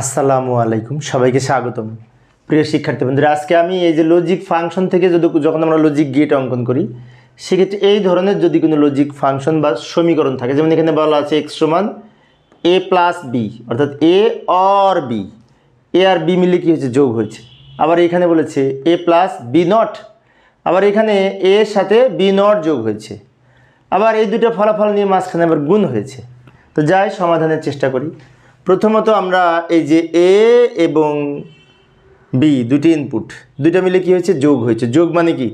আসসালামু আলাইকুম, সবাইকে স্বাগতম। প্রিয় শিক্ষার্থী বন্ধুরা, আজকে আমি এই যে লজিক ফাংশন থেকে যদি যখন আমরা লজিক গেট অঙ্কন করি, সেক্ষেত্রে এই ধরনের যদি কোনো লজিক ফাংশন বা সমীকরণ থাকে, যেমন এখানে বলা আছে এক্স সমান এ প্লাস বি অর্থাৎ এ অর বি এ আর বি মিলে কী হয়েছে? যোগ হয়েছে। আবার এখানে বলেছে এ প্লাস বি নট আবার এখানে এর সাথে বি নট যোগ হয়েছে। আবার এই দুটো ফলাফল নিয়ে মাঝখানে আবার গুণ হয়েছে। তো যাই, সমাধানের চেষ্টা করি। প্রথমত আমরা এই যে এ এবং বি দুটি ইনপুট দুইটা মিলে কি হয়েছে? যোগ হয়েছে। যোগ মানে কি?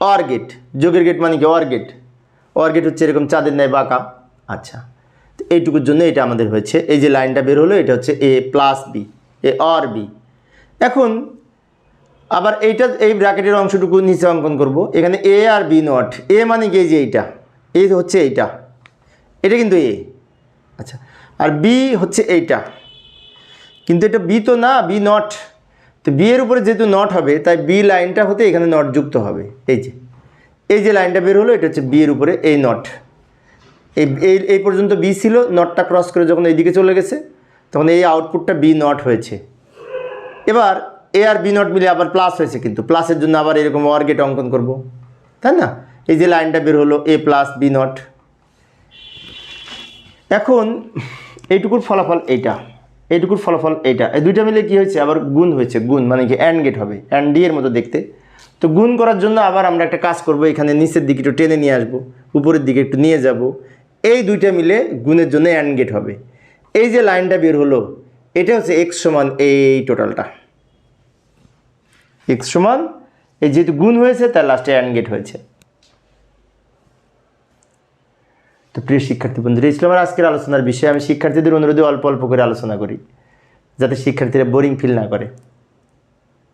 অর গেট যোগের গেট মানে কি? অর গেট অর গেট হচ্ছে এরকম চাঁদের ন্যায় বাঁকা। আচ্ছা। তো এইটুকুর জন্য এটা আমাদের হয়েছে। এই যে লাইনটা বের হলো, এটা হচ্ছে A plus B A or B এখন আবার এইটা, এই ব্র্যাকেটের অংশটুকু নিচে অঙ্কন করব। এখানে এ আর বি নট এ মানে কি? যে এইটা। এ হচ্ছে এইটা। এটা কিন্তু এ আচ্ছা। আর বি হচ্ছে এইটা। কিন্তু এটা বি তো না বি নট তো বি এর উপরে যেহেতু নট হবে, তাই বি লাইনটা হতে এখানে নট যুক্ত হবে। এই যে এই যে লাইনটা বের হলো, এটা হচ্ছে বি এর উপরে এই নট এই এই পর্যন্ত বি ছিল নটটা ক্রস করে যখন এইদিকে চলে গেছে, তখন এই আউটপুটটা বি নট হয়েছে। এবার এ আর বি নট মিলে আবার প্লাস হয়েছে কিন্তু প্লাসের জন্য আবার এরকম ওয়ার গেট অঙ্কন করব। তাই না? এই যে লাইনটা বের হলো এ প্লাস বি নট এখন এইটুকুর ফলাফল এইটা, এইটুকুর ফলাফল এইটা। এই দুইটা মিলে কি হয়েছে? আবার গুণ হয়েছে, গুণ মানে কি অ্যান্ড গেট হবে অ্যান্ড ডি এর মতো দেখতে। তো গুণ করার জন্য আবার আমরা একটা কাজ করব, এখানে নিচের দিকে একটু টেনে নিয়ে আসব, উপরের দিকে একটু নিয়ে যাব। এই দুইটা মিলে গুণের জন্য অ্যান্ড গেট হবে। এই যে লাইনটা বের হলো, এটা হচ্ছে এক্স সমান এই টোটালটা এক্স সমান, এই যেহেতু গুণ হয়েছে, তার লাস্টে অ্যান্ড গেট হয়েছে। তো প্রিয় শিক্ষার্থী বন্ধুরা ছিল আমার আজকের আলোচনার বিষয়ে। আমি শিক্ষার্থীদের অনুরোধে অল্প অল্প করে আলোচনা করি, যাতে শিক্ষার্থীরা বোরিং ফিল না করে।